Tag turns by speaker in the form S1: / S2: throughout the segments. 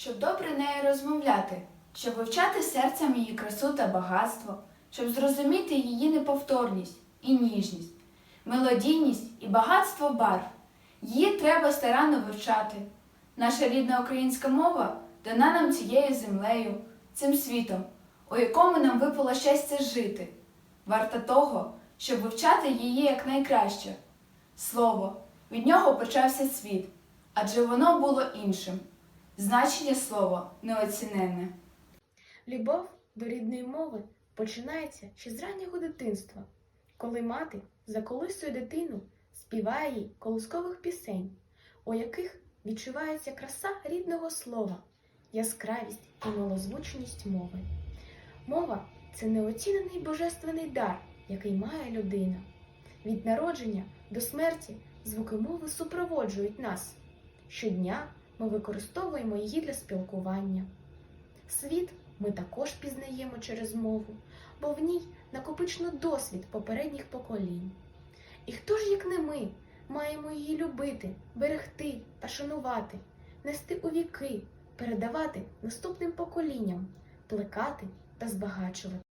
S1: щоб добре нею розмовляти, щоб вивчати серцем її красу та багатство, щоб зрозуміти її неповторність і ніжність, мелодійність і багатство барв. Її треба старанно вивчати. Наша рідна українська мова дана нам цією землею, цим світом, у якому нам випало щастя жити. Варта того, щоб вивчати її якнайкраще. Слово, від нього почався світ, адже воно було іншим. Значення слова неоціненне.
S2: Любов до рідної мови починається ще з раннього дитинства, коли мати заколисує дитину, співає їй колискових пісень, у яких відчувається краса рідного слова, яскравість і милозвучність мови. Мова це неоцінений божественний дар, який має людина. Від народження до смерті звуки мови супроводжують нас. Щодня ми використовуємо її для спілкування. Світ ми також пізнаємо через мову, бо в ній накопичено досвід попередніх поколінь. І хто ж, як не ми, маємо її любити, берегти та шанувати, нести у віки, передавати наступним поколінням, плекати та збагачувати.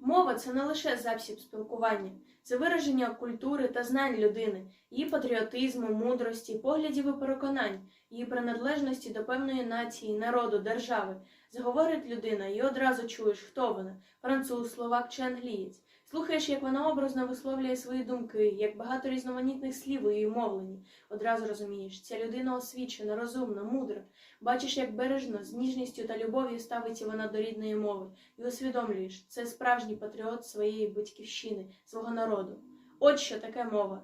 S3: Мова це не лише засіб спілкування, це вираження культури та знань людини, її патріотизму, мудрості, поглядів і переконань, її приналежності до певної нації, народу, держави. Заговорить людина, і одразу чуєш, хто вона француз, словак чи англієць. Слухаєш, як вона образно висловлює свої думки, як багато різноманітних слів у її мовленні. Одразу розумієш, ця людина освічена, розумна, мудра. Бачиш, як бережно, з ніжністю та любов'ю ставиться вона до рідної мови, і усвідомлюєш, це справжній патріот своєї батьківщини, свого народу. От що таке мова.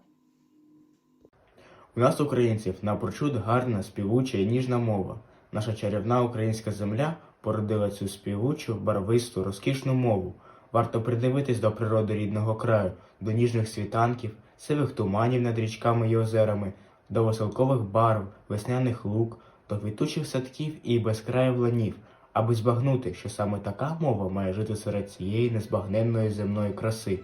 S4: У нас, українців, напрочуд гарна, співуча і ніжна мова. Наша чарівна українська земля породила цю співучу, барвисту, розкішну мову. Варто придивитись до природи рідного краю, до ніжних світанків, сивих туманів над річками і озерами, до веселкових барв, весняних лук, до квітучих садків і безкраїв ланів, аби збагнути, що саме така мова має жити серед цієї незбагненної земної краси.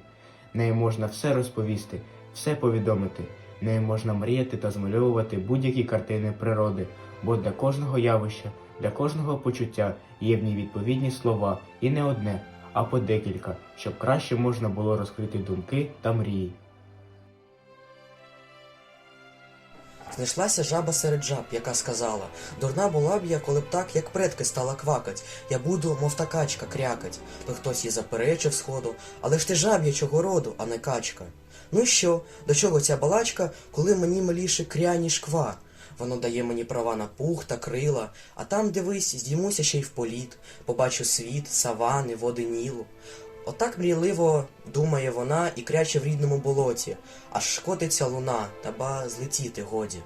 S4: Нею можна все розповісти, все повідомити. Нею можна мріяти та змальовувати будь-які картини природи, бо для кожного явища, для кожного почуття є в ній відповідні слова, і не одне, а по декілька, щоб краще можна було розкрити думки та мрії.
S5: Знайшлася жаба серед жаб, яка сказала Дурна була б я, коли б так, як предки стала квакать. Я буду, мов та качка, крякать. То хтось їй заперечив сходу, але ж ти жаб'ячого роду, а не качка. Ну що, до чого ця балачка, коли мені миліше кря, ніж ква? Воно дає мені права на пух та крила, а там, дивись, здіймуся ще й в політ, побачу світ, савани, води Нілу. Отак мрійливо думає вона і кряче в рідному болоті, аж шкодиться луна, та ба злетіти годі.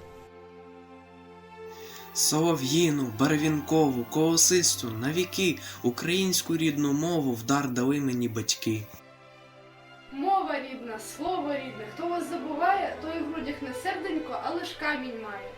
S6: Солов'їну, барвінкову, колосисту, навіки українську рідну мову в дар дали мені батьки.
S7: Мова рідна, слово рідне. Хто вас забуває, той у грудях не серденько, а лиш камінь має.